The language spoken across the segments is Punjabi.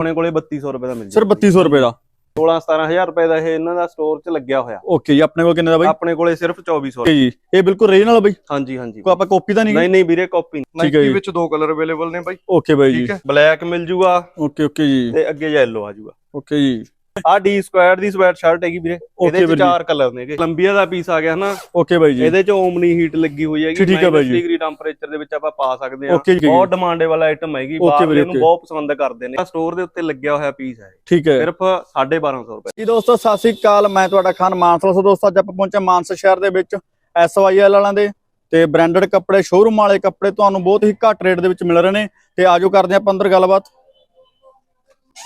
ਆਪਣੇ ਕੋਲੇ 3200 ਰੁਪਏ ਦਾ ਮਿਲ ਸਿਰਫ 3200 ਰੁਪਏ ਦਾ? 16 17000 ਰੁਪਏ ਦਾ ਇਹ ਇਹਨਾਂ ਦਾ ਸਟੋਰ 'ਚ ਲੱਗਿਆ ਹੋਇਆ। ਓਕੇ ਜੀ ਆਪਣੇ ਕੋਲ ਕਿੰਨੇ ਦਾ ਬਾਈ? ਆਪਣੇ ਕੋਲੇ ਸਿਰਫ 2400 ਓਕੇ ਜੀ ਇਹ ਬਿਲਕੁਲ ਰੀਜਨਲ ਆ ਬਾਈ? ਹਾਂਜੀ ਹਾਂਜੀ। ਕੋਈ ਆਪਾਂ ਕਾਪੀ ਤਾਂ ਨਹੀਂ ਨਹੀਂ ਨਹੀਂ ਵੀਰੇ ਕਾਪੀ ਠੀਕ ਹੈ ਨਾਈਕੀ। ਵਿੱਚ ਦੋ ਕਲਰ ਅਵੇਲੇਬਲ ਨੇ ਬਾਈ। ਓਕੇ ਬਾਈ ਜੀ। ਠੀਕ ਹੈ। ਬਲੈਕ ਮਿਲ ਜੂਗਾ ਓਕੇ ਓਕੇ ਜੀ। ਤੇ ਅੱਗੇ ਯੈਲੋ ਆ ਜੂਗਾ। ਓਕੇ ਜੀ। ਆ ਡੀ ਸਕੁਆਇਰ ਦੀ ਸਵੈਟ ਸ਼ਰਟ ਹੈਗੀ ਵੀਰੇ ਇਹਦੇ ਚ। ਚਾਰ ਕਲਰ ਨੇਗੇ ਕੋਲੰਬੀਆ ਦਾ ਪੀਸ ਆ ਗਿਆ ਹਨਾ। ਓਕੇ ਬਾਈ ਜੀ। ਇਹਦੇ ਚ ਓਮਨੀ ਹੀਟ ਲੱਗੀ ਹੋਈ ਹੈਗੀ। ਠੀਕ ਹੈ ਬਾਈ ਜੀ। ਡਿਗਰੀ ਟੈਂਪਰੇਚਰ ਦੇ ਵਿੱਚ ਆਪਾਂ ਪਾ ਸਕਦੇ ਜੀ ਬਹੁਤ ਡਿਮਾਂਡੇਬਲ ਆਈਟਮ ਹੈਗੀ। ਬਾਹਰ ਇਹਨੂੰ। ਬਹੁਤ ਪਸੰਦ ਕਰਦੇ ਨੇ। ਸਟੋਰ ਦੇ ਉੱਤੇ ਲੱਗਿਆ ਹੋਇਆ ਪੀਸ ਹੈ। ਠੀਕ ਹੈ। ਸਿਰਫ 1250 ਰੁਪਏ। ਜੀ ਦੋਸਤੋ ਸਤਿ ਸ੍ਰੀ ਅਕਾਲ। ਮੈਂ ਤੁਹਾਡਾ ਖਾਨ ਮਾਨਸਾ। ਸੋ ਦੋਸਤੋ ਅੱਜ ਆਪਾਂ ਪਹੁੰਚੇ ਮਾਨਸਾ ਸ਼ਹਿਰ ਦੇ ਵਿੱਚ ਐਸਵਾਈਐਲ ਵਾਲਿਆਂ ਦੇ। ਤੇ ਬ੍ਰਾਂਡਡ ਕੱਪੜੇ ਸ਼ੋਰੂਮ ਵਾਲੇ ਕੱਪੜੇ ਤੁਹਾਨੂੰ ਬਹੁਤ ਹੀ ਘੱਟ ਰੇਟ ਦੇ ਵਿੱਚ ਮਿਲ ਰਹੇ ਨੇ। ਤੇ ਆਜੋ ਕਰਦੇ ਆਪਾਂ ਅੰਦਰ ਗੱਲਬਾਤ।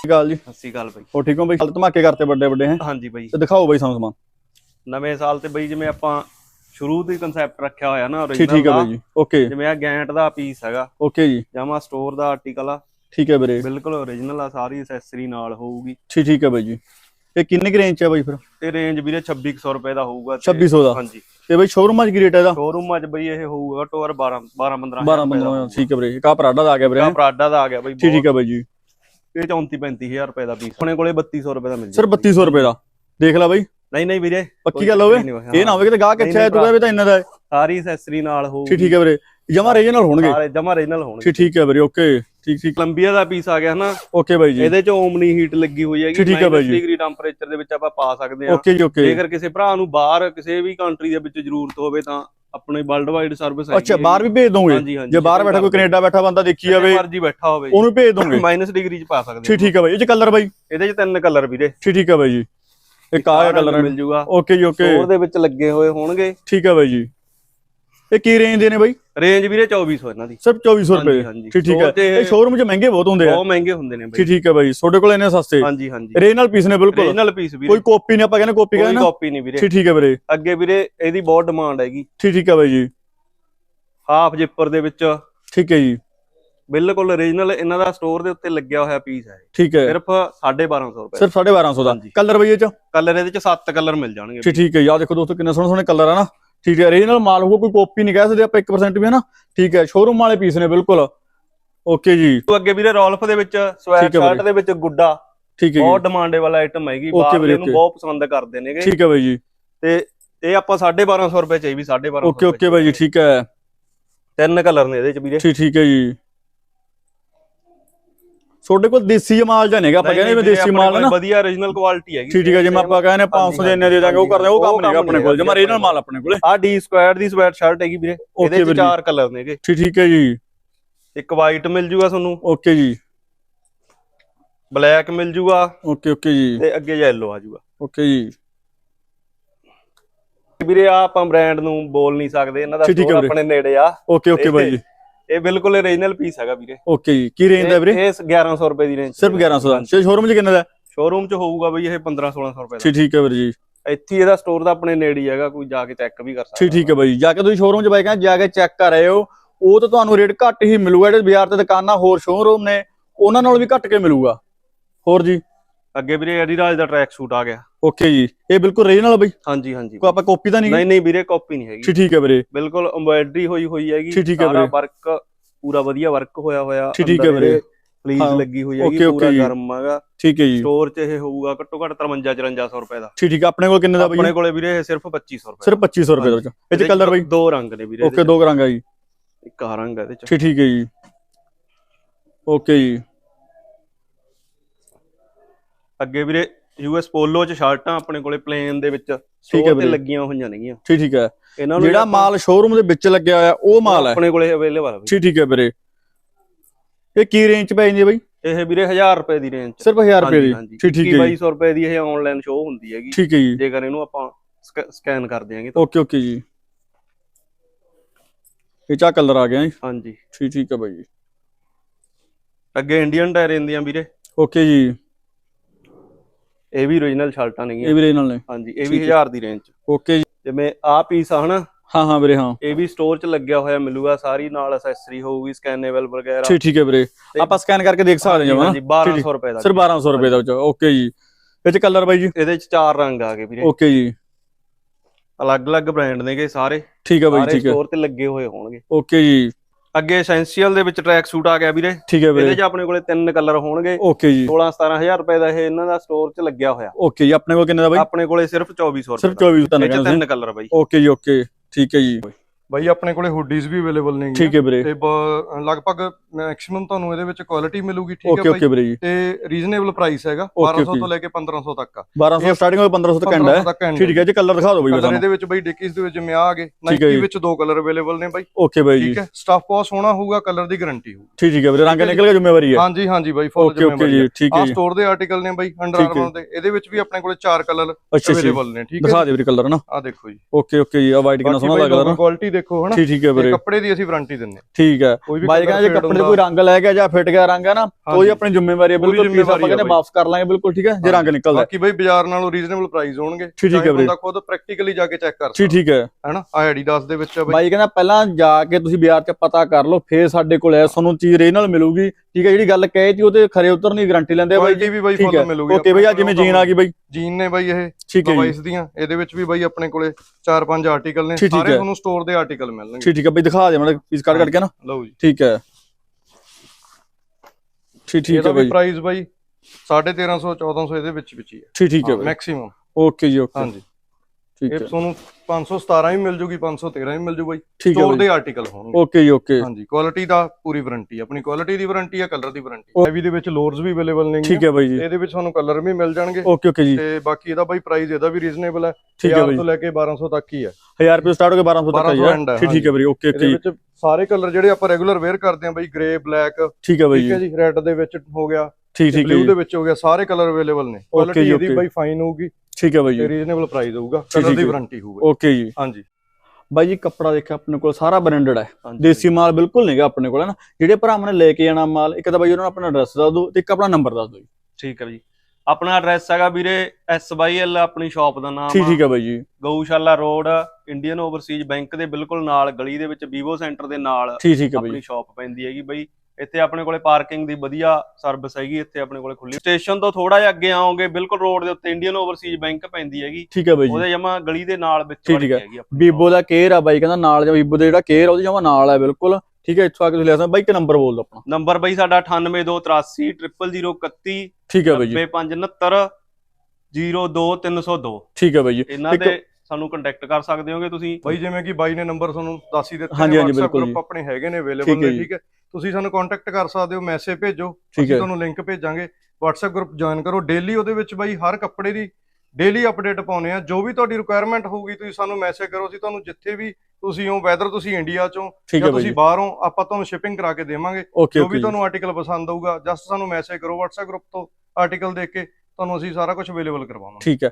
ਅਕਾਲ ਜੀ। ਸਤਿ ਸ਼੍ਰੀ ਅਕਾਲ ਬਾਈ। ਹੋ ਠੀਕ ਹੋ ਬਈ? ਹਾਲ ਧਮਾਕੇ ਕਰਤੇ ਵੱਡੇ ਵੱਡੇ ਹੈ? ਹਾਂਜੀ ਬਾਈ। ਤੇ ਦਿਖਾਓ ਬਈ ਸਾਨੂੰ ਸਮਾਨ ਨਵੇਂ ਸਾਲ ਤੇ ਬਾਈ ਜਿਵੇਂ ਆਪਾਂ ਸ਼ੁਰੂ ਤੋਂ ਹੀ ਕਨਸੈਪਟ ਰੱਖਿਆ ਹੋਇਆ ਨਾ original ਠੀਕ ਹੈ ਬਈ ਜੀ। ਓਕੇ ਜਿਵੇਂ ਆ ਗੈਂਟ ਦਾ ਪੀਸ ਹੈਗਾ। ਓਕੇ ਜੀ। ਜਮਾ ਸਟੋਰ ਦਾ ਆਰਟੀਕਲ ਆ। ਠੀਕ ਹੈ ਵੀਰੇ। ਬਿਲਕੁਲ origignal ਆ ਸਾਰੀ ਐਕਸੈਸਰੀ ਨਾਲ ਹੋਊਗੀ। ਠੀਕ ਠੀਕ ਹੈ ਬਈ ਜੀ। ਇਹ ਕਿੰਨੇ ਕੁ ਰੇਂਜ ਚ ਹੈ ਬਈ ਫਿਰ? ਤੇ ਰੇਂਜ ਵੀਰੇ 2600 ਰੁਪਏ ਦਾ ਹੋਊਗਾ ਤੇ- 2600 ਦਾ? ਹਾਂਜੀ। ਤੇ ਬਈ ਸ਼ੋਰੂਮਾਂ 'ਚ ਕੀ ਰੇਟ ਹੈ ਇਹਦਾ? ਸ਼ੋਰੂਮਾਂ 'ਚ ਬਈ ਇਹ ਹੋਊਗਾ ਟੋਰ 12 12 15 12 15 ਠੀਕ ਹੈ ਵੀਰੇ। ਕਾ ਪਰਾਡਾ ਦਾ ਆ ਗਿਆ ਵੀਰੇ ਆ ਪ੍ਰਾਡਾ ਦਾ ਆ ਗਿਆ ਬਈ ਠੀਕ ਹੈ ਬਈ ਜੀ। ਇਹ 34 35000 ਰੁਪਏ ਦਾ ਪੀਸ ਆਪਣੇ ਕੋਲੇ 3200 ਰੁਪਏ ਦਾ ਮਿਲ ਸਿਰਫ 3200 ਰੁਪਏ ਦਾ। ਦੇਖ ਲੈ ਬਈ। ਨਹੀਂ ਨਹੀਂ ਵੀਰੇ ਪੱਕੀ ਗੱਲ ਹੋਵੇ? ਇਹ ਨਾ ਹੋਵੇ ਕਿ ਗਾਹਕ ਇੱਥੇ ਆਇਆ ਤੂੰ ਵੀ ਤਾਂ ਇੰਨਾ ਦਾ ਹੈ। ਸਾਰੀ ਐਕਸੈਸਰੀ ਨਾਲ ਹੋਊਗੀ। ਠੀਕ ਠੀਕ ਹੈ ਵੀਰੇ। ਜਮਾ ਰੀਜਨਲ ਹੋਣਗੇ। ਸਾਰੇ ਜਮਾ origignal ਹੋਣਗੇ। ਠੀਕ ਠੀਕ ਹੈ ਵੀਰੇ ਓਕੇ ਠੀਕ ਠੀਕ। ਕੋਲੰਬੀਆ ਦਾ ਪੀਸ ਆ ਗਿਆ ਹਨਾ। ਓਕੇ ਬਾਈ ਜੀ। ਇਹਦੇ 'ਚ ਓਮਨੀ ਹੀਟ ਲੱਗੀ ਹੋਈ ਹੈਗੀ। ਠੀਕ ਹੈ ਬਾਈ ਜੀ। ਡਿਗਰੀ ਟੈਂਪਰੇਚਰ ਦੇ ਵਿੱਚ ਆਪਾਂ ਪਾ ਸਕਦੇ ਹਾਂ। ਓਕੇ ਜੀ ਓਕੇ ਜੇਕਰ ਕਿਸੇ ਭਰਾ ਨੂੰ ਬਾਹਰ ਕਿਸੇ ਵੀ ਕੰਟਰੀ ਦੇ ਵਿੱਚ ਜ਼ਰੂਰਤ ਹੋਵੇ ਤਾਂ ਆਪਣੇ ਵਰਲਡ ਵਾਈਡ ਸਰਵਿਸ ਹੈ ਅੱਛਾ ਬਾਹਰ ਵੀ ਭੇਜ ਦੋਗੇ? ਜੇ ਬਾਹਰ ਬੈਠਾ ਕੋਈ ਕੈਨੇਡਾ ਬੈਠਾ ਬੰਦਾ ਦੇਖੀ ਜਾਵੇ ਮਰਜ਼ੀ ਬੈਠਾ ਹੋਵੇ ਉਹਨੂੰ ਭੇਜ ਦੋਗੇ? ਮਾਈਨਸ ਡਿਗਰੀ 'ਚ ਪਾ ਸਕਦੇ ਠੀਕ ਠੀਕ ਹੈ ਬਾਈ। ਇਹ ਚ ਕਲਰ ਬਾਈ? ਇਹਦੇ 'ਚ ਤਿੰਨ ਕਲਰ ਵੀਰੇ। ਠੀਕ ਠੀਕ ਹੈ ਬਾਈ ਜੀ। ਇੱਕ ਆਹ ਕਲਰ ਮਿਲ ਜੂਗਾ। ਓਕੇ ਜੀ ਓਕੇ ਸਟੋਰ ਦੇ ਵਿੱਚ ਲੱਗੇ ਹੋਏ ਹੋਣਗੇ। ਠੀਕ ਹੈ ਬਾਈ ਜੀ। ਇਹ ਕੀ ਰੇਂਜ ਦੇ ਨੇ ਬਾਈ? ਰੇਂਜ ਵੀਰੇ 2400 ਇਹਨਾਂ ਦੀ। ਸਿਰਫ 2400 ਰੁਪਏ। ਹਾਂਜੀ, ਠੀਕ ਠੀਕ ਹੈ। ਇਹ ਸ਼ੋਰੂਮ 'ਚ ਮਹਿੰਗੇ ਬਹੁਤ ਹੁੰਦੇ ਆ। ਬਹੁਤ ਮਹਿੰਗੇ ਹੁੰਦੇ ਨੇ ਠੀਕ ਬਈ। ਠੀਕ ਹੈ ਬਾਈ। ਤੁਹਾਡੇ ਕੋਲ ਇੰਨੇ ਸਸਤੇ? ਹਾਂਜੀ ਹਾਂਜੀ। ਰੀਜਨਲ ਪੀਸ ਨੇ ਬਿਲਕੁਲ। Origignal ਪੀਸ ਵੀਰੇ। ਕੋਈ ਕਾਪੀ ਨਹੀਂ ਆਪਾਂ ਕਹਿੰਦੇ ਕਾਪੀ ਕੋਈ ਕਹਿੰਦੇ ਨਾ। ਕਾਪੀ ਨਹੀਂ ਵੀਰੇ। ਠੀਕ ਠੀਕ ਹੈ ਵੀਰੇ। ਅੱਗੇ ਵੀਰੇ ਇਹਦੀ ਬਹੁਤ ਡਿਮਾਂਡ ਹੈਗੀ। ਠੀਕ ਠੀਕ ਹੈ ਬਾਈ ਜੀ। ਹਾਫ ਜਿੱਪਰ ਦੇ ਵਿੱਚ। ਠੀਕ ਹੈ ਜੀ। ਬਿਲਕੁਲ origignal ਇਹਨਾਂ ਦਾ ਸਟੋਰ ਦੇ ਉੱਤੇ ਲੱਗਿਆ ਹੋਇਆ ਪੀਸ ਹੈ ਠੀਕ ਹੈ। ਸਿਰਫ 1250 ਰੁਪਏ। ਸਿਰਫ 1250 ਦਾ। ਕਲਰ ਬਈ ਇਹ ਚ? ਕਲਰ ਇਹਦੇ ਚ 7 ਕਲਰ ਮਿਲ ਜਾਣਗੇ ਠੀਕ ਠੀਕ ਹੈ ਯਾਰ ਦੇਖੋ ਦੋਸਤੋ ਕਿੰਨੇ ਸੋਹਣੇ ਸੋਹਣੇ ਕਲਰ ਆ ਨਾ। ਠੀਕ ਹੈ ਰੀਜਨਲ ਮਾਲ ਹੋਊਗਾ ਕੋਈ ਕਾਪੀ ਨਹੀਂ ਕਹਿ ਸਕਦੇ ਆਪਾਂ 1% ਵੀ ਹੈ ਨਾ। ਠੀਕ ਹੈ ਸ਼ੋਰੂਮ ਵਾਲੇ ਪੀਸ ਨੇ ਬਿਲਕੁਲ। ਓਕੇ ਜੀ। ਤੋਂ ਅੱਗੇ ਵੀਰੇ ਰੋਲਫ ਦੇ ਵਿੱਚ ਸਵੈਟ ਸ਼ਰਟ। ਦੇ ਵਿੱਚ ਗੁੱਡਾ। ਠੀਕ ਹੈ ਬਹੁਤ ਡਿਮਾਂਡੇਬਲ ਆਈਟਮ ਹੈਗੀ ਬਾਹਰ ਇਹਨੂੰ। ਬਹੁਤ ਪਸੰਦ ਕਰਦੇ ਨੇਗੇ। ਠੀਕ ਹੈ ਬਾਈ ਜੀ। ਤੇ ਇਹ ਆਪਾਂ 1250 ਰੁਪਏ ਚ ਇਹ ਵੀ 1250 ਓਕੇ ਓਕੇ ਬਾਈ ਜੀ ਠੀਕ ਹੈ। ਤਿੰਨ ਕਲਰ ਨੇ ਇਹਦੇ ਚ ਵੀਰੇ। ਠੀਕ ਠੀਕ ਹੈ ਜੀ। ਤੁਹਾਡੇ ਕੋਲ ਦੇਸੀ ਮਾਲ ਜਾਂ ਨੇਗਾ ਆਪਾਂ ਕਹਿੰਦੇ ਵੀ ਦੇਸੀ ਮਾਲ ਨਾ। ਵਧੀਆ origignal ਕੁਆਲਿਟੀ ਹੈਗੀ। ਠੀਕ ਹੈ ਜਿਵੇਂ ਆਪਾਂ ਕਹਿੰਦੇ 500 ਦੇ ਇੰਨੇ ਦੇ ਦਾਂਗੇ ਉਹ ਕਰਦੇ ਉਹ ਕੰਮ ਨਹੀਂਗਾ ਆਪਣੇ ਕੋਲ ਜਮਾ ਰੀਜਨਲ ਮਾਲ ਆਪਣੇ ਕੋਲੇ। ਆ ਡੀ ਸਕੁਆਇਰ ਦੀ ਸਵੈਟ ਸ਼ਰਟ ਹੈਗੀ ਵੀਰੇ ਇਹਦੇ ਵੀਰੇ। ਚ ਚਾਰ ਕਲਰ ਨੇਗੇ ਠੀਕ ਠੀਕ ਹੈ ਜੀ। ਇੱਕ ਵਾਈਟ ਮਿਲ ਜੂਗਾ ਤੁਹਾਨੂੰ। ਓਕੇ ਜੀ। ਬਲੈਕ ਮਿਲ ਜੂਗਾ। ਓਕੇ ਓਕੇ ਜੀ। ਤੇ ਅੱਗੇ ਯੈਲੋ ਆ ਜੂਗਾ। ਓਕੇ ਜੀ। ਵੀਰੇ ਆ ਆਪਾਂ ਬ੍ਰਾਂਡ ਨੂੰ ਬੋਲ ਨਹੀਂ ਸਕਦੇ ਇਹਨਾਂ ਦਾ। ਆਪਣੇ ਨੇੜੇ ਆ। ਓਕੇ ਓਕੇ ਬਾਈ ਜੀ। ਇਹ ਬਿਲਕੁਲ origignal ਪੀਸ ਹੈਗਾ ਵੀਰੇ। ਓਕੇ ਜੀ ਕੀ ਰੇਂਜ ਦਾ ਵੀਰੇ? ਇਹ 1100 ਰੁਪਏ ਦੀ ਰੇਂਜ ਸਿਰਫ 1100 ਦਾ। ਸ਼ੋਰੂਮ 'ਚ ਕਿੰਨੇ ਦਾ? ਸ਼ੋਰੂਮ 'ਚ ਹੋਊਗਾ ਬਈ ਇਹ 15 1600 ਰੁਪਏ ਦਾ। ਠੀਕ ਠੀਕ ਹੈ ਵੀਰ ਜੀ। ਇੱਥੇ ਇਹਦਾ ਸਟੋਰ ਦਾ ਆਪਣੇ ਨੇੜੇ ਹੀ ਹੈਗਾ ਕੋਈ ਜਾ ਕੇ ਚੈੱਕ ਵੀ ਕਰ ਸਕਦਾ ਠੀਕ ਠੀਕ ਹੈ ਬਾਈ। ਜਾ ਕੇ ਤੁਸੀਂ ਸ਼ੋਰੂਮ 'ਚ ਬਾਈਕਾਂ ਜਾ ਕੇ ਚੈੱਕ ਕਰ ਆਏ ਹੋ ਉਹ ਤਾਂ ਤੁਹਾਨੂੰ ਰੇਟ ਘੱਟ ਹੀ ਮਿਲੂਗਾ ਜਿਹੜੇ ਬਾਜ਼ਾਰ ਤੇ ਦੁਕਾਨਾਂ ਹੋਰ ਸ਼ੋਰੂਮ ਨੇ ਉਹਨਾਂ ਨਾਲ ਵੀ ਘੱਟ ਕੇ ਮਿਲੂਗਾ। ਹੋਰ ਜੀ? ਅੱਗੇ ਵੀਰੇ ਐਡੀਡਾਸ ਦਾ ਟਰੈਕ ਸੂਟ ਆ ਗਿਆ। ਓਕੇ ਜੀ। ਇਹ ਬਿਲਕੁਲ ਰੀਜਨਲ ਬਾਈ? ਹਾਂਜੀ ਹਾਂਜੀ। ਕੋਈ ਆਪਾਂ ਕਾਪੀ ਤਾਂ ਨਹੀਂ ਨਹੀਂ ਨਹੀਂ ਵੀਰੇ ਕਾਪੀ ਨਹੀਂ ਹੈਗੀ। ਠੀਕ ਹੈ ਵੀਰੇ। ਬਿਲਕੁਲ ਐਮਬਰਾਇਡਰੀ ਹੋਈ ਹੋਈ ਹੈਗੀ। ਵੀਰੇ। ਵਰਕ ਪੂਰਾ ਵਧੀਆ ਵਰਕ ਹੋਇਆ ਹੋਇਆ। ਠੀਕ- ਹੈ ਵੀਰੇ। ਪਲੀਜ਼ ਲੱਗੀ ਹੋਈ ਹੈਗੀ ਪੂਰਾ। ਗਰਮ ਹੈਗਾ। ਠੀਕ ਹੈ ਜੀ। ਸਟੋਰ 'ਚ ਇਹ ਹੋਊਗਾ ਘੱਟੋ ਘੱਟ 53 5400 ਰੁਪਏ ਦਾ। ਠੀਕ ਠੀਕ। ਹੈ, ਆਪਣੇ ਕੋਲ ਕਿੰਨੇ ਦਾ ਬਾਈ? ਆਪਣੇ ਕੋਲੇ ਵੀਰੇ ਇਹ ਸਿਰਫ 2500 ਰੁਪਏ ਸਿਰਫ 2500 ਰੁਪਏ ਦਾ ਇਹ 'ਚ ਕਲਰ ਬਾਈ? ਦੋ ਰੰਗ ਨੇ ਵੀਰੇ ਓਕੇ ਦੋ ਰੰਗ ਆ ਜੀ। ਇੱਕ ਰੰਗ ਹੈ ਇਹਦੇ 'ਚ। ਠੀਕ ਠੀਕ ਹੈ ਜੀ। ਓਕੇ ਜੀ। ਅੱਗੇ ਵੀਰੇ ਯੂਐਸ ਪੋਲੋ ਚ ਸ਼ਰਟਾਂ ਆਪਣੇ ਕੋਲੇ ਪਲੇਨ ਦੇ ਵਿੱਚ ਠੀਕ ਹੈ ਵੀਰੇ। ਲੱਗੀਆਂ ਹੋਈਆਂ ਨੇਗੀਆਂ। ਠੀਕ ਠੀਕ ਹੈ। ਇਹਨਾਂ ਨੂੰ ਜਿਹੜਾ ਮਾਲ ਸ਼ੋਰੂਮ ਦੇ ਵਿੱਚ ਲੱਗਿਆ ਹੋਇਆ ਉਹ ਮਾਲ ਹੈ। ਆਪਣੇ ਕੋਲੇ ਅਵੇਲੇਬਲ ਹੈ ਠੀਕ ਠੀਕ ਹੈ ਵੀਰੇ। ਇਹ ਕੀ ਰੇਂਜ 'ਚ ਪੈ ਜਾਂਦੀ ਹੈ ਬਾਈ? ਇਹ ਵੀਰੇ 1000 ਰੁਪਏ ਦੀ ਰੇਂਜ ਚ ਸਿਰਫ 1000 ਰੁਪਏ ਦੀ? ਠੀਕ ਠੀਕ ਹੈ ਜੀ। 2200 ਰੁਪਏ ਦੀ ਇਹ ਆਨਲਾਈਨ ਸ਼ੋ ਹੁੰਦੀ ਹੈਗੀ। ਠੀਕ ਹੈ ਜੀ। ਜੇਕਰ ਇਹਨੂੰ ਆਪਾਂ ਸਕੈਨ ਕਰ ਦਿਆਂਗੇ ਤਾਂ। ਓਕੇ ਓਕੇ ਜੀ। ਇਹ ਚਾ ਕਲਰ ਆ ਗਿਆ ਜੀ। ਹਾਂਜੀ। ਠੀਕ ਠੀਕ ਹੈ ਬਾਈ ਅੱਗੇ ਇੰਡੀਅਨ ਟਾਇਰ ਇੰਦੀਆਂ ਵੀਰੇ। ਓਕੇ ਜੀ। ਇਹ ਵੀ origignal ਇਹ ਨੇਗੀਆਂ। ਵੀ ਰੀਜਨਲ ਨੇ। ਹਾਂਜੀ ਇਹ ਵੀ ਠੀਕ ਹੈ। 1000 ਦੀ ਰੇਂਜ ਚ ਓਕੇ ਜੀ। ਜਿਵੇਂ ਆਹ ਪੀਸ ਆ ਹਨਾ? ਹਾਂ ਹਾਂ ਵੀਰੇ ਹਾਂ। ਇਹ ਵੀ ਸਟੋਰ ਚ ਲੱਗਿਆ ਹੋਇਆ ਮਿਲੂਗਾ ਸਾਰੀ ਨਾਲ ਅਸੈਸਰੀ ਹੋਊਗੀ ਸਕੈਨੇਬਲ ਵਗੈਰਾ। ਠੀਕ ਠੀਕ ਹੈ ਵੀਰੇ। ਆਪਾਂ ਸਕੈਨ ਕਰਕੇ ਦੇਖ ਸਕਦੇ ਹਾਂ ਹਾਂਜੀ ਜਮਾ 1200 ਰੁਪਏ ਦਾ ਸਿਰ 1200 ਰੁਪਏ ਦਾ ਓਕੇ ਜੀ। ਇਹ ਚ ਕਲਰ ਬਾਈ ਜੀ? ਇਹਦੇ ਚ ਚਾਰ ਰੰਗ ਆ ਗਏ ਵੀਰੇ। ਓਕੇ ਜੀ। ਅਲੱਗ-ਅਲੱਗ ਬ੍ਰਾਂਡ ਨੇਗੇ ਸਾਰੇ। ਠੀਕ ਹੈ ਬਾਈ ਠੀਕ ਹੈ। ਸਟੋਰ ਤੇ ਲੱਗੇ ਹੋਏ ਹੋਣਗੇ। ਓਕੇ ਜੀ। ਅੱਗੇ ਐਸੈਂਸ਼ੀਅਲ ਦੇ ਵਿੱਚ ਟਰੈਕ ਸੂਟ ਆ ਗਿਆ ਵੀਰੇ। ਠੀਕ ਹੈ ਇਹਦੇ ਵੀਰੇ 'ਚ ਆਪਣੇ ਕੋਲੇ ਤਿੰਨ ਕਲਰ ਹੋਣਗੇ। ਓਕੇ ਜੀ। 16 17000 ਰੁਪਏ ਦਾ ਇਹ ਇਹਨਾਂ ਦਾ ਸਟੋਰ 'ਚ ਲੱਗਿਆ ਹੋਇਆ। ਓਕੇ ਜੀ ਆਪਣੇ ਕੋਲ ਕਿੰਨੇ ਦਾ ਬਾਈ? ਆਪਣੇ ਕੋਲੇ ਸਿਰਫ 2400 ਸਿਰਫ ਰੁਪਏ 24 ਤਾਂ ਇਹ 'ਚ ਕਹਿੰਦੇ ਤਿੰਨ ਕਲਰ ਬਾਈ। ਓਕੇ ਜੀ ਓਕੇ ਠੀਕ ਹੈ ਜੀ। ਬਾਈ ਆਪਣੇ ਕੋਲੇ ਹੁੱਡੀਜ਼ ਵੀ ਅਵੇਲੇਬਲ ਨੇ ਠੀਕ ਹੈ ਵੀਰੇ। ਤੇ ਲਗਭਗ ਮੈਕਸਿਮਮ ਤੁਹਾਨੂੰ ਇਹਦੇ ਵਿੱਚ ਕੁਆਲਿਟੀ ਮਿਲੂਗੀ ਠੀਕ ਹੈ ਬਾਈ? ਤੇ ਰੀਜ਼ਨੇਬਲ ਪ੍ਰਾਈਸ ਹੈਗਾ Okay, 1200 okay. ਤੋਂ ਲੈ ਕੇ 1500 ਤੱਕ ਆ। 1200 ਸਟਾਰਟਿੰਗ ਹੋਵੇ 1500 ਤੱਕ ਐਂਡ ਹੈ। 1500 ਤੱਕ end ਠੀਕ ਹੈ ਜੀ ਕਲਰ ਦਿਖਾ ਦਿਓ ਬਾਈ ਸਾਨੂੰ। ਇਹਦੇ ਵਿੱਚ ਬਾਈ ਡਿੱਕੀਜ਼ ਦੇ ਵਿੱਚ ਮਿਆ ਆ ਗਏ। ਹੈ ਨਾਈਕੀ। ਵਿੱਚ ਦੋ ਕਲਰ ਅਵੇਲੇਬਲ ਨੇ ਬਾਈ। ਓਕੇ ਬਾਈ ਜੀ। ਠੀਕ ਹੈ? ਸਟਫ ਬਹੁਤ ਸੋਹਣਾ ਹੋਊਗਾ ਕਲਰ ਦੀ ਗਾਰੰਟੀ ਹੋਊ। ਠੀਕ ਠੀਕ ਹੈ ਵੀਰੇ ਰੰਗ ਹੈ ਨਿਕਲ ਗਿਆ ਜ਼ਿੰਮੇਵਾਰੀ ਹੈ। ਹਾਂਜੀ ਹਾਂਜੀ ਬਾਈ ਫੁੱਲ ਓਕੇ ਓਕੇ ਜੀ ਠੀਕ ਹੈ ਆ ਸਟੋਰ ਦੇ ਆਰਟੀਕਲ ਨੇ ਬਾਈ ਅੰਡਰ ਠੀਕ ਹੈ। ਆਰਮਰ ਦੇ। ਇਹਦੇ ਵਿੱਚ ਵੀ ਆਪਣੇ ਕੋਲੇ ਚਾਰ ਕਲਰ ਅਵੇਲੇਬਲ ਨੇ ਠੀਕ ਦਿਖਾ ਹੈ ਦੇ ਵੀਰੇ ਕਲਰ ਨਾ। ਆ ਦੇਖੋ ਜੀ। ਓਕੇ ਓਕੇ ਜੀ ਆ ਵਾਈਟ ਕਿੰਨਾ ਸੋਹਣਾ ਲੱਗਦਾ ਨਾ। ਕੁਆਲਿਟੀ ਦੇਖੋ ਹਨਾ? ਠੀਕ ਠੀਕ ਹੈ ਵੀਰੇ। ਕੱਪੜੇ ਦੀ ਅਸੀਂ ਵਾਰੰਟੀ ਦਿੰਨੇ ਠੀਕ ਹੈ। ਕੋਈ ਵੀ ਬਾਈ colour ਕਹਿੰਦਾ ਜੇ ਕੱਪੜੇ ਕੋਈ ਰੰਗ ਲੈ ਗਿਆ ਜਾਂ ਫਿੱਟ ਗਿਆ ਰੰਗ ਹੈ ਨਾ ਕੋਈ। ਆਪਣੀ ਜ਼ਿੰਮੇਵਾਰੀ ਹੈ ਬਿਲਕੁਲ ਪੀਸ ਆਪਾਂ ਕਹਿੰਦੇ ਵਾਪਸ ਕਰ ਲਾਂਗੇ ਬਿਲਕੁਲ ਠੀਕ ਹੈ ਜੇ ਰੰਗ ਨਿਕਲਦਾ ਬਾਕੀ ਬਈ ਬਾਜ਼ਾਰ ਨਾਲੋਂ ਰੀਜ਼ਨੇਬਲ ਪ੍ਰਾਈਸ ਹੋਣਗੇ। ਠੀਕ ਹੈ ਵੀਰੇ। ਬੰਦਾ ਖੁਦ ਪ੍ਰੈਕਟੀਕਲੀ ਜਾ ਕੇ ਚੈੱਕ ਕਰ ਠੀਕ ਠੀਕ ਹੈ। ਹੈਨਾ? ਐਡੀਡਾਸ ਦੇ ਵਿੱਚ ਬਈ। ਕਹਿੰਦਾ ਪਹਿਲਾਂ ਜਾ ਕੇ ਤੁਸੀਂ ਬਾਜ਼ਾਰ 'ਚ ਪਤਾ ਕਰ ਲਓ ਫੇਰ ਸਾਡੇ ਕੋਲ ਹੈ ਤੁਹਾਨੂੰ ਚੀਜ਼ ਰੀਜਨਲ ਮਿਲੂਗੀ। ਠੀਕ ਹੈ ਜਿਹੜੀ ਗੱਲ ਕਹੇ ਜੀ ਉਹਦੇ ਖਰੇ ਉਤਰਨ ਗਾਰੰਟੀ ਲੈਂਦੇ ਆ ਬਾਈ। ਕੁਆਲਿਟੀ ਵੀ ਬਾਈ ਹੈ। ਮਿਲੂਗੀ ਓਕੇ ਬਈ ਆ ਜਿਵੇਂ ਜੀਨ ਆ ਗਈ ਬਾਈ। ਜੀਨ ਨੇ ਬਾਈ ਇਹ ਠੀਕ ਹੈ ਡਿਵਾਈਸ ਦੀਆਂ ਇਹਦੇ ਵਿੱਚ ਵੀ ਬਾਈ ਆਪਣੇ ਕੋਲੇ 4-5 ਆਰਟੀਕਲ ਨੇ ਸਾਰੇ। ਤੁਹਾਨੂੰ ਸਟੋਰ ਦੇ ਆਰਟੀਕਲ ਮਿਲਣਗੇ। ਠੀਕ ਠੀਕ ਹੈ। ਬਈ ਦਿਖਾ ਦੇ ਮੈਨੂੰ ਪੀਸ ਕੱਟ ਕੱਟ ਕੇ ਨਾ। ਲਓ ਜੀ। ਠੀਕ ਹੈ। ਠੀਕ ਠੀਕ ਹੈ ਬਾਈ। ਪ੍ਰਾਈਸ ਬਾਈ 1350 1400 ਇਹਦੇ ਵਿੱਚ ਵਿੱਚ ਹੀ। ਹੈ ਠੀਕ ਠੀਕ ਹੈ ਮੈਕਸਿਮਮ ਓਕੇ ਜੀ ਓਕੇ। ਹਾਂਜੀ। ਠੀਕ ਇਹ ਹੈ। ਤੁਹਾਨੂੰ 517 ਵੀ ਮਿਲ ਜੂਗੀ 513 ਵੀ ਮਿਲ ਜੂ ਬਾਈ। ਠੀਕ ਹੈ ਸਟੋਰ ਬਾਈ। ਦੇ ਆਰਟੀਕਲ ਹੋਣਗੇ। ਓਕੇ ਜੀ ਓਕੇ ਹਾਂਜੀ ਕੁਆਲਿਟੀ ਦਾ ਪੂਰੀ ਵਾਰੰਟੀ ਆਪਣੀ ਕੁਆਲਿਟੀ ਦੀ ਵਾਰੰਟੀ ਹੈ ਕਲਰ ਦੀ ਵਾਰੰਟੀ ਹੈਵੀ ਦੇ ਵਿੱਚ ਲੋਰਸ ਵੀ ਅਵੇਲੇਬਲ ਨੇ ਠੀਕ ਹੈ ਬਾਈ ਜੀ। ਇਹਦੇ ਵਿੱਚ ਤੁਹਾਨੂੰ ਕਲਰ ਵੀ ਮਿਲ ਜਾਣਗੇ। ਓਕੇ ਓਕੇ ਜੀ। ਤੇ ਬਾਕੀ ਇਹਦਾ ਬਾਈ ਪ੍ਰਾਈਸ ਇਹਦਾ ਵੀ ਰੀਜ਼ਨੇਬਲ ਹੈ ਠੀਕ ਹੈ 1000 ਬਾਈ। ਤੋਂ ਲੈ ਕੇ 1200 ਤੱਕ ਹੀ ਹੈ 1000 ਰੁਪਏ ਸਟਾਰਟ ਹੋ ਕੇ 1200 ਤੱਕ 1200 end ਹੈ? ਠੀਕ ਠੀਕ ਹੈ ਵੀਰੇ ਓਕੇ ਇਹਦੇ ਓਕੇ ਵਿੱਚ ਸਾਰੇ ਕਲਰ ਜਿਹੜੇ ਆਪਾਂ ਰੈਗੂਲਰ ਵੇਅਰ ਕਰਦੇ ਆਂ ਬਾਈ ਗ੍ਰੇ ਬਲੈਕ ਠੀਕ ਹੈ ਬਾਈ ਠੀਕ ਹੈ ਜੀ। ਜੀ ਰੈੱਡ ਦੇ ਵਿੱਚ ਹੋ ਗਿਆ। ਠੀਕ ਠੀਕ ਬਲੂ ਜੀ। ਦੇ ਵਿੱਚ ਹੋ ਗਿਆ ਸਾਰੇ ਕਲਰ ਅਵੇਲੇਬਲ ਨੇ। ਕੁਆਲਿਟੀ ਜੀ, ਇਹਦੀ। ਬਾਈ ਫਾਈਨ ਹੋਊਗੀ। ਠੀਕ ਹੈ ਬਾਈ ਜੀ। ਰੀਜ਼ਨੇਬਲ ਪ੍ਰਾਈਸ ਹੋਊਗਾ ਕਲਰ ਦੀ। ਵਾਰੰਟੀ ਹੋਊਗੀ। ਓਕੇ ਜੀ। ਹਾਂਜੀ। ਬਾਈ ਜੀ ਕੱਪੜਾ ਦੇਖਿਆ ਆਪਣੇ ਕੋਲ ਸਾਰਾ ਬ੍ਰਾਂਡਡ ਹੈ। ਦੇਸੀ ਮਾਲ ਬਿਲਕੁਲ ਨਹੀਂਗਾ ਆਪਣੇ ਕੋਲ ਹੈ ਨਾ? ਜਿਹੜੇ ਭਰਾਵਾਂ ਨੇ ਲੈ ਕੇ ਜਾਣਾ ਮਾਲ ਇੱਕ ਤਾਂ ਬਾਈ ਉਹਨਾਂ ਨੂੰ ਆਪਣਾ ਐਡਰੈਸ ਦੱਸ ਦਿਓ ਤੇ ਇੱਕ ਆਪਣਾ ਨੰਬਰ ਦੱਸ ਦਿਓ ਜੀ। ਠੀਕ ਹੈ ਜੀ। ਆਪਣਾ ਐਡਰੈਸ ਹੈਗਾ ਵੀਰੇ SYL ਆਪਣੀ ਸ਼ਾਪ ਦਾ ਨਾਮ ਠੀਕ। ਠੀਕ ਹੈ ਬਾਈ ਜੀ। ਗਊਸ਼ਾਲਾ ਰੋਡ ਇੰਡੀਅਨ ਓਵਰਸੀਜ਼ ਬੈਂਕ ਦੇ ਬਿਲਕੁਲ ਨਾਲ ਗਲੀ ਦੇ ਵਿੱਚ ਵੀਵੋ ਸੈਂਟਰ ਦੇ ਨਾਲ ਆਪਣੀ ਸ਼ਾਪ ਪੈਂਦੀ ਹੈਗੀ ਬਈ। ਇੱਥੇ ਆਪਣੇ ਕੋਲੇ ਪਾਰਕਿੰਗ ਦੀ ਵਧੀਆ ਸਰਵਿਸ ਹੈਗੀ ਇੱਥੇ ਆਪਣੇ ਕੋਲੇ ਖੁੱਲੀ ਸਟੇਸ਼ਨ ਤੋਂ ਥੋੜਾ ਜਿਹਾ ਅੱਗੇ ਆਓਗੇ ਬਿਲਕੁਲ ਰੋਡ ਦੇ ਉੱਤੇ ਇੰਡੀਅਨ ਓਵਰਸੀਜ਼ ਬੈਂਕ ਪੈਂਦੀ ਹੈਗੀ। ਠੀਕ ਹੈ ਬਾਈ ਜੀ। ਉਹਦੇ ਜਮਾ ਗਲੀ ਦੇ ਨਾਲ ਵਿੱਚ ਠੀਕ ਹੈ। ਕੇ ਹੈਗੀ ਆਪਣੀ ਬੀਬੋ ਦਾ ਕੇਅਰ ਆ ਬਾਈ ਕਹਿੰਦਾ ਨਾਲ ਜਾਂ ਬੀਬੋ ਦਾ ਜਿਹੜਾ ਕੇਅਰ ਉਹਦੇ ਜਮਾ ਨਾਲ ਹੈ ਬਿਲਕੁਲ। ਠੀਕ ਹੈ ਇੱਥੋਂ ਆ ਕੇ ਤੁਸੀਂ ਲੈ ਸਕਦੇ ਹੋ। ਬਾਈ ਇੱਕ ਨੰਬਰ ਬੋਲ ਦਿਓ ਆਪਣਾ। ਨੰਬਰ ਬਈ ਸਾਡਾ 9823 0031 ਠੀਕ ਹੈ ਬਾਈ ਜੀ। 9569 02302 ਠੀਕ ਹੈ ਬਾਈ ਜੀ। ਇਹਨਾਂ ਤੇ ਸਾਨੂੰ ਕੰਟੈਕਟ ਕਰ ਸਕਦੇ ਹੋਗੇ ਤੁਸੀਂ। ਬਾਈ ਜਿਵੇਂ ਕਿ ਬਾਈ ਨੇ ਨੰਬਰ ਤੁਹਾਨੂੰ ਦੱਸ ਹੀ ਦਿੱਤੇ ਹਾਂਜੀ, ਹਾਂਜੀ, WhatsApp ਜੀ। ਆਪਣੇ ਹੈਗੇ ਨੇ ਅਵੇਲੇਬਲ ਨੇ। ਠੀਕ ਹੈ। ਤੁਸੀਂ ਸਾਨੂੰ ਕੰਟੈਕਟ ਕਰ ਸਕਦੇ ਹੋ ਮੈਸੇਜ ਭੇਜੋ ਅਸੀਂ ਤੁਹਾਨੂੰ ਲਿੰਕ ਭੇਜਾਂਗੇ WhatsApp ਗਰੁੱਪ ਜੁਆਇਨ ਕਰੋ। ਡੇਲੀ ਉਹਦੇ ਵਿੱਚ ਬਾਈ ਹਰ ਕੱਪੜੇ ਦੀ ਡੇਲੀ ਅਪਡੇਟ ਪਾਉਨੇ ਆ ਜੋ ਵੀ ਤੁਹਾਡੀ ਰਿਕੁਆਇਰਮੈਂਟ ਹੋਊਗੀ ਤੁਸੀਂ ਸਾਨੂੰ ਮੈਸੇਜ ਕਰੋ। ਅਸੀਂ ਤੁਹਾਨੂੰ ਜਿੱਥੇ ਵੀ ਤੁਸੀਂ ਹੋ ਵੈਦਰ ਤੁਸੀਂ ਇੰਡੀਆ ਚੋਂ ਜਾਂ ਤੁਸੀਂ ਬਾਹਰੋਂ ਆਪਾਂ ਤੁਹਾਨੂੰ ਸ਼ਿਪਿੰਗ ਕਰਾ ਕੇ ਦੇਵਾਂਗੇ। ਜੋ ਵੀ ਤੁਹਾਨੂੰ ਆਰਟੀਕਲ ਪਸੰਦ ਆਊਗਾ ਜਸਟ ਸਾਨੂੰ ਮੈਸੇਜ ਕਰੋ WhatsApp ਗਰੁੱਪ ਤੋਂ ਆਰਟੀਕਲ ਦੇਖ ਕੇ ਤੁਹਾਨੂੰ ਅਸੀਂ ਸਾਰਾ ਕੁਝ ਅਵੇਲੇਬਲ ਕਰਵਾਵਾਂਗੇ। ਠੀਕ ਹੈ।